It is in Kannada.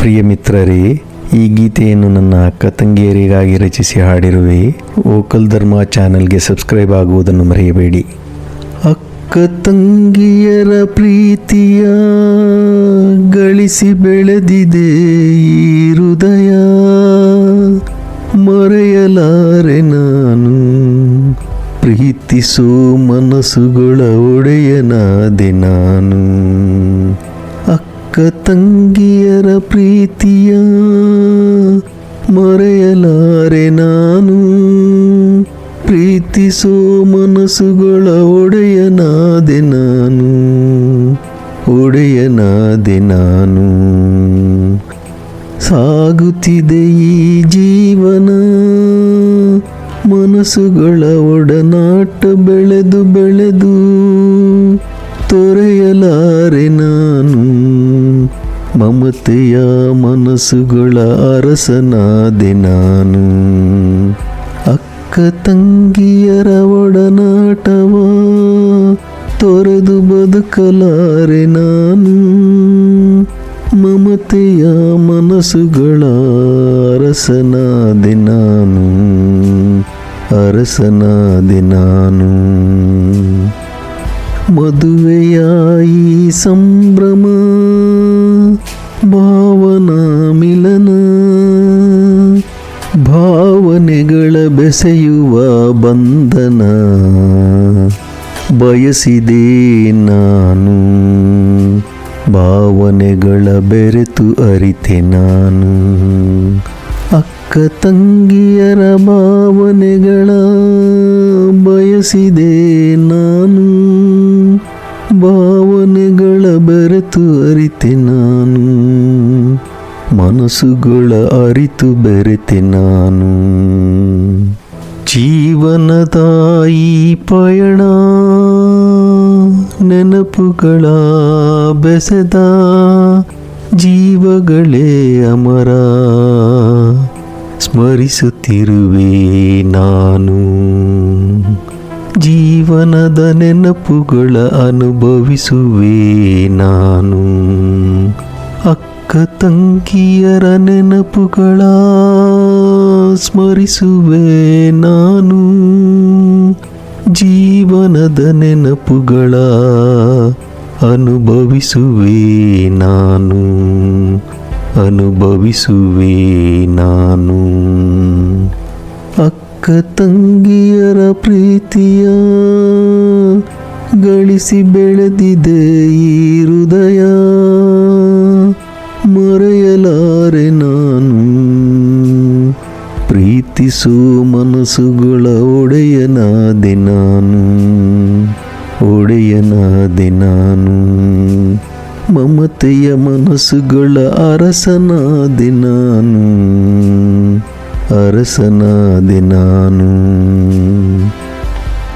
ಪ್ರಿಯ ಮಿತ್ರರೇ, ಈ ಗೀತೆಯನ್ನು ನನ್ನ ಅಕ್ಕ ತಂಗಿಯರಿಗಾಗಿ ರಚಿಸಿ ಹಾಡಿರುವೆ. ವೋಕಲ್ ಧರ್ಮ ಚಾನೆಲ್ಗೆ ಸಬ್ಸ್ಕ್ರೈಬ್ ಆಗುವುದನ್ನು ಮರೆಯಬೇಡಿ. ಅಕ್ಕ ತಂಗಿಯರ ಪ್ರೀತಿಯ ಗಳಿಸಿ ಬೆಳೆದಿದೆ ಈ ಹೃದಯ. ಮರೆಯಲಾರೆ ನಾನು, ಪ್ರೀತಿಸೋ ಮನಸ್ಸುಗಳ ಒಡೆಯನಾದೆ ನಾನು. ಅಕ್ಕ ತಂಗಿಯರ ಪ್ರೀತಿಯ ಮರೆಯಲಾರೆ ನಾನು. ಪ್ರೀತಿಸೋ ಮನಸ್ಸುಗಳ ಒಡೆಯನಾದೆ ನಾನು. ಒಡೆಯನಾದೆ ನಾನು. ಸಾಗುತ್ತಿದೆ ಈ ಜೀವನ. ಮನಸ್ಸುಗಳ ಒಡನಾಟ ಬೆಳೆದು ಬೆಳೆದು ತೊರೆಯಲಾರೆ ನಾನು. ಮಮತೆಯ ಮನಸ್ಸುಗಳ ಅರಸನಾದೆ ನಾನು. ಅಕ್ಕ ತಂಗಿಯರ ಒಡನಾಟವ ತೊರೆದು ಬದುಕಲಾರೆ ನಾನು. ಮಮತೆಯ ಮನಸ್ಸುಗಳ ಅರಸನಾದೆ ನಾನು. ಅರಸನಾದೆ ನಾನು. ಮದುವೆಯ ಈ ಸಂಭ್ರಮ ಭಾವನಾ ಮಿಲನ, ಭಾವನೆಗಳ ಬೆಸೆಯುವ ಬಂಧನ, ಬಯಸಿದೆ ನಾನು, ಭಾವನೆಗಳ ಬೆರೆತು ಅರಿತೆ ನಾನು. ಅಕ್ಕ ತಂಗಿಯರ ಭಾವನೆಗಳ ಬಯಸಿದೆ ನಾನು ಭಾವನೆಗಳ ಮನಸ್ಸುಗಳ ಅರಿತು ಬೆರೆತೆ ನಾನು. ಜೀವನದ ಈ ಪಯಣ, ನೆನಪುಗಳ ಬೆಸೆದ, ಜೀವಗಳೇ ಅಮರ, ಸ್ಮರಿಸುತ್ತಿರುವೆ ನಾನು. ಜೀವನದ ನೆನಪುಗಳ ಅನುಭವಿಸುವೆ ನಾನು. ಅಕ್ಕ ತಂಗಿಯರ ನೆನಪುಗಳ ಸ್ಮರಿಸುವೆ ನಾನು. ಜೀವನದ ನೆನಪುಗಳ ಅನುಭವಿಸುವೆ ನಾನು. ಅನುಭವಿಸುವೆ ನಾನು. ಅಕ್ಕ ತಂಗಿಯರ ಪ್ರೀತಿಯ ಗಳಿಸಿ ಬೆಳೆದಿದೆ ಈ ಪ್ರೀತಿಸೋ ಮನಸ್ಸುಗಳ ಒಡೆಯನಾದೆ ನಾನು. ಒಡೆಯನಾದೆ ನಾನು. ಮಮತೆಯ ಮನಸ್ಸುಗಳ ಅರಸನಾದೆ ನಾನು. ಅರಸನಾದೆ ನಾನು.